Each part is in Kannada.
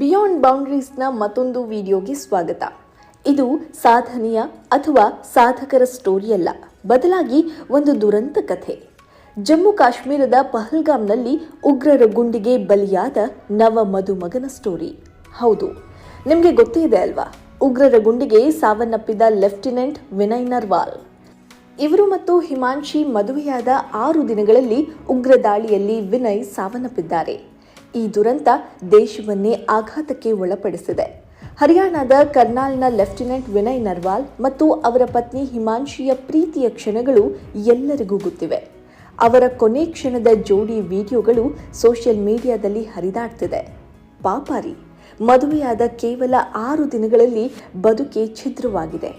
ಬಿಯಾಂಡ್ ಬೌಂಡ್ರೀಸ್ನ ಮತ್ತೊಂದು ವಿಡಿಯೋಗೆ ಸ್ವಾಗತ. ಇದು ಸಾಧನೆಯ ಅಥವಾ ಸಾಧಕರ ಸ್ಟೋರಿಯಲ್ಲ ಬದಲಾಗಿ ಒಂದು ದುರಂತ ಕಥೆ. ಜಮ್ಮು ಕಾಶ್ಮೀರದ ಪಹಲ್ಗಾಮ್ನಲ್ಲಿ ಉಗ್ರರ ಗುಂಡಿಗೆ ಬಲಿಯಾದ ನವ ಮಧುಮಗನ ಸ್ಟೋರಿ ಹೌದು, ನಿಮಗೆ ಗೊತ್ತೇ ಇದೆ ಅಲ್ವಾ? ಉಗ್ರರ ಗುಂಡಿಗೆ ಸಾವನ್ನಪ್ಪಿದ ಲೆಫ್ಟಿನೆಂಟ್ ವಿನಯ್ ನರ್ವಾಲ್. ಇವರು ಮತ್ತು ಹಿಮಾಂಶಿ ಮದುವೆಯಾದ ಆರು ದಿನಗಳಲ್ಲಿ ಉಗ್ರ ದಾಳಿಯಲ್ಲಿ ವಿನಯ್ ಸಾವನ್ನಪ್ಪಿದ್ದಾರೆ. ಈ ದುರಂತ ದೇಶವನ್ನೇ ಆಘಾತಕ್ಕೆ ಒಳಪಡಿಸಿದೆ. ಹರಿಯಾಣದ ಕರ್ನಾಲ್ನ ಲೆಫ್ಟಿನೆಂಟ್ ವಿನಯ್ ನರ್ವಾಲ್ ಮತ್ತು ಅವರ ಪತ್ನಿ ಹಿಮಾಂಶಿಯ ಪ್ರೀತಿಯ ಕ್ಷಣಗಳು ಎಲ್ಲರಿಗೂ ಗೊತ್ತಿವೆ. ಅವರ ಕೊನೆ ಕ್ಷಣದ ಜೋಡಿ ವಿಡಿಯೋಗಳು ಸೋಷಿಯಲ್ ಮೀಡಿಯಾದಲ್ಲಿ ಹರಿದಾಡ್ತಿದೆ. ಪಾಪಾರಿ, ಮದುವೆಯಾದ ಕೇವಲ ಆರು ದಿನಗಳಲ್ಲಿ ಬದುಕೆ ಛಿದ್ರವಾಗಿದೆ.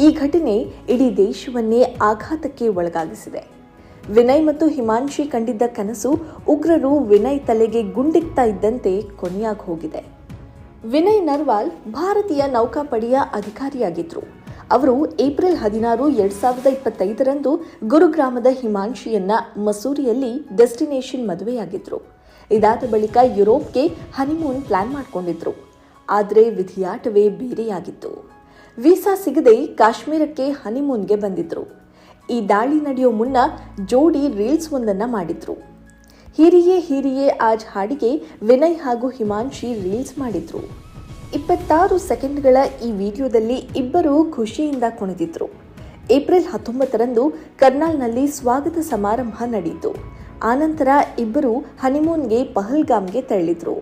ಈ ಘಟನೆ ಇಡೀ ದೇಶವನ್ನೇ ಆಘಾತಕ್ಕೆ ಒಳಗಾಗಿಸಿದೆ. ವಿನಯ್ ಮತ್ತು ಹಿಮಾಂಶಿ ಕಂಡಿದ್ದ ಕನಸು ಉಗ್ರರು ವಿನಯ್ ತಲೆಗೆ ಗುಂಡಿಕ್ತಾ ಇದ್ದಂತೆ ಕೊನೆಯಾಗಿ ಹೋಗಿದೆ. ವಿನಯ್ ನರ್ವಾಲ್ ಭಾರತೀಯ ನೌಕಾಪಡೆಯ ಅಧಿಕಾರಿಯಾಗಿದ್ದರು ಅವರು ಏಪ್ರಿಲ್ ಹದಿನಾರು, ಎರಡ್ ಸಾವಿರದ ಇಪ್ಪತ್ತೈದರಂದು ಗುರುಗ್ರಾಮದ ಹಿಮಾಂಶಿಯನ್ನ ಮಸೂರಿಯಲ್ಲಿ ಡೆಸ್ಟಿನೇಷನ್ ಮದುವೆಯಾಗಿದ್ರು. ಇದಾದ ಬಳಿಕ ಯುರೋಪ್ಗೆ ಹನಿಮೂನ್ ಪ್ಲಾನ್ ಮಾಡಿಕೊಂಡಿದ್ರು. ಆದರೆ ವಿಧಿಯಾಟವೇ ಬೇರೆಯಾಗಿತ್ತು. ವೀಸಾ ಸಿಗದೆ ಕಾಶ್ಮೀರಕ್ಕೆ ಹನಿಮೂನ್ಗೆ ಬಂದಿದ್ರು. ಈ ದಾಳಿ ನಡೆಯೋ ಮುನ್ನ ಜೋಡಿ ರೀಲ್ಸ್ ಒಂದನ್ನು ಮಾಡಿದ್ರು. ಹಿರಿಯೇ ಹಿರಿಯೇ ಆಜ್ ಹಾಡಿಗೆ ವಿನಯ್ ಹಾಗೂ ಹಿಮಾಂಶಿ ರೀಲ್ಸ್ ಮಾಡಿದ್ರು. ಇಪ್ಪತ್ತಾರು ಸೆಕೆಂಡ್ಗಳ ಈ ವಿಡಿಯೋದಲ್ಲಿ ಇಬ್ಬರು ಖುಷಿಯಿಂದ ಕುಣಿದಿದ್ರು. ಏಪ್ರಿಲ್ ಹತ್ತೊಂಬತ್ತರಂದು ಕರ್ನಾಲ್ನಲ್ಲಿ ಸ್ವಾಗತ ಸಮಾರಂಭ ನಡೆಯಿತು. ಆನಂತರ ಇಬ್ಬರು ಹನಿಮೂನ್ಗೆ ಪಹಲ್ಗಾಮ್ಗೆ ತೆರಳಿದ್ರು.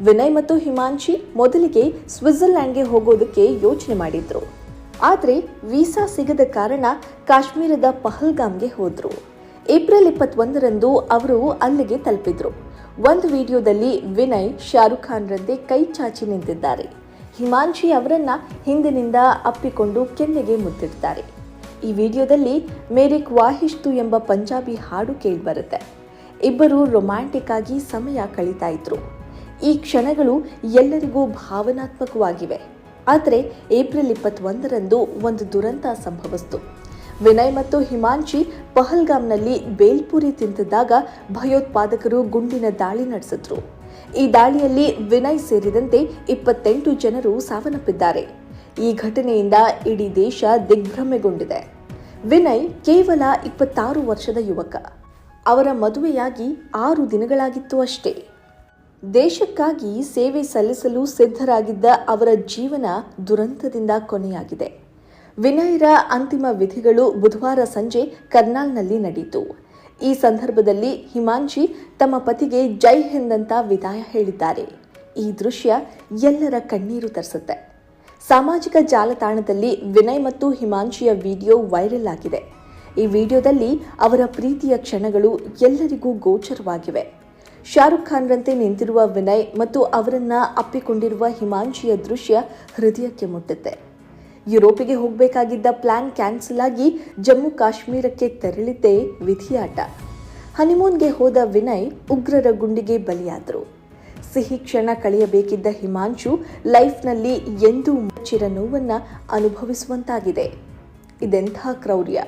ವಿನಯ್ ಮತ್ತು ಹಿಮಾಂಶಿ ಮೊದಲಿಗೆ ಸ್ವಿಟ್ಜರ್ಲ್ಯಾಂಡ್ಗೆ ಹೋಗೋದಕ್ಕೆ ಯೋಚನೆ ಮಾಡಿದ್ರು. ಆದರೆ ವೀಸಾ ಸಿಗದ ಕಾರಣ ಕಾಶ್ಮೀರದ ಪಹಲ್ಗಾಮ್ಗೆ ಹೋದರು. ಏಪ್ರಿಲ್ ಇಪ್ಪತ್ತೊಂದರಂದು ಅವರು ಅಲ್ಲಿಗೆ ತಲುಪಿದ್ರು. ಒಂದು ವಿಡಿಯೋದಲ್ಲಿ ವಿನಯ್, ಶಾರುಖ್ ಖಾನ್ರಂತೆ ಕೈ ಚಾಚಿ ನಿಂತಿದ್ದಾರೆ. ಹಿಮಾಂಶಿ ಅವರನ್ನ ಹಿಂದಿನಿಂದ ಅಪ್ಪಿಕೊಂಡು ಕೆನ್ನೆಗೆ ಮುತ್ತಿಡ್ತಾರೆ. ಈ ವಿಡಿಯೋದಲ್ಲಿ ಮೇರಿಕ್ ವಾಹಿಶ್ತು ಎಂಬ ಪಂಜಾಬಿ ಹಾಡು ಕೇಳಿಬರುತ್ತೆ. ಇಬ್ಬರು ರೊಮ್ಯಾಂಟಿಕ್ ಆಗಿ ಸಮಯ ಕಳೀತಾ ಇದ್ರು. ಈ ಕ್ಷಣಗಳು ಎಲ್ಲರಿಗೂ ಭಾವನಾತ್ಮಕವಾಗಿವೆ. ಆದರೆ ಏಪ್ರಿಲ್ ಇಪ್ಪತ್ತೊಂದರಂದು ಒಂದು ದುರಂತ ಸಂಭವಿಸಿತು. ವಿನಯ್ ಮತ್ತು ಹಿಮಾಂಶಿ ಪಹಲ್ಗಾಮ್ನಲ್ಲಿ ಬೇಲ್ಪುರಿ ತಿಂತಿದ್ದಾಗ ಭಯೋತ್ಪಾದಕರು ಗುಂಡಿನ ದಾಳಿ ನಡೆಸಿದ್ರು. ಈ ದಾಳಿಯಲ್ಲಿ ವಿನಯ್ ಸೇರಿದಂತೆ ಇಪ್ಪತ್ತೆಂಟು ಜನರು ಸಾವನ್ನಪ್ಪಿದ್ದಾರೆ. ಈ ಘಟನೆಯಿಂದ ಇಡೀ ದೇಶ ದಿಗ್ಭ್ರಮೆಗೊಂಡಿದೆ. ವಿನಯ್ ಕೇವಲ ಇಪ್ಪತ್ತಾರು ವರ್ಷದ ಯುವಕ. ಅವರ ಮದುವೆಯಾಗಿ ಆರು ದಿನಗಳಾಗಿತ್ತು ಅಷ್ಟೇ. ದೇಶಕ್ಕಾಗಿ ಸೇವೆ ಸಲ್ಲಿಸಲು ಸಿದ್ಧರಾಗಿದ್ದ ಅವರ ಜೀವನ ದುರಂತದಿಂದ ಕೊನೆಯಾಗಿದೆ. ವಿನಯರ ಅಂತಿಮ ವಿಧಿಗಳು ಬುಧವಾರ ಸಂಜೆ ಕರ್ನಾಲ್ನಲ್ಲಿ ನಡೆಯಿತು. ಈ ಸಂದರ್ಭದಲ್ಲಿ ಹಿಮಾಂಶಿ ತಮ್ಮ ಪತಿಗೆ ಜೈ ಹಿಂದ್ ಅಂತ ವಿದಾಯ ಹೇಳಿದ್ದಾರೆ. ಈ ದೃಶ್ಯ ಎಲ್ಲರ ಕಣ್ಣೀರು ತರಿಸುತ್ತೆ. ಸಾಮಾಜಿಕ ಜಾಲತಾಣದಲ್ಲಿ ವಿನಯ್ ಮತ್ತು ಹಿಮಾಂಶಿಯ ವಿಡಿಯೋ ವೈರಲ್ ಆಗಿದೆ. ಈ ವಿಡಿಯೋದಲ್ಲಿ ಅವರ ಪ್ರೀತಿಯ ಕ್ಷಣಗಳು ಎಲ್ಲರಿಗೂ ಗೋಚರವಾಗಿವೆ. ಶಾರುಖ್ ಖಾನ್ರಂತೆ ನಿಂತಿರುವ ವಿನಯ್ ಮತ್ತು ಅವರನ್ನ ಅಪ್ಪಿಕೊಂಡಿರುವ ಹಿಮಾಂಶಿಯ ದೃಶ್ಯ ಹೃದಯಕ್ಕೆ ಮುಟ್ಟುತ್ತೆ ಯುರೋಪಿಗೆ ಹೋಗಬೇಕಾಗಿದ್ದ ಪ್ಲಾನ್ ಕ್ಯಾನ್ಸಲ್ ಆಗಿ ಜಮ್ಮು ಕಾಶ್ಮೀರಕ್ಕೆ ತೆರಳಿದ್ದೇ ವಿಧಿಯಾಟ. ಹನಿಮೂನ್ಗೆ ಹೋದ ವಿನಯ್ ಉಗ್ರರ ಗುಂಡಿಗೆ ಬಲಿಯಾದರು. ಸಿಹಿ ಕ್ಷಣ ಕಳೆಯಬೇಕಿದ್ದ ಹಿಮಾಂಶು ಲೈಫ್ನಲ್ಲಿ ಎಂದೂ ಮುಚ್ಚಿರ ನೋವನ್ನು ಅನುಭವಿಸುವಂತಾಗಿದೆ. ಇದೆಂಥ ಕ್ರೌರ್ಯ.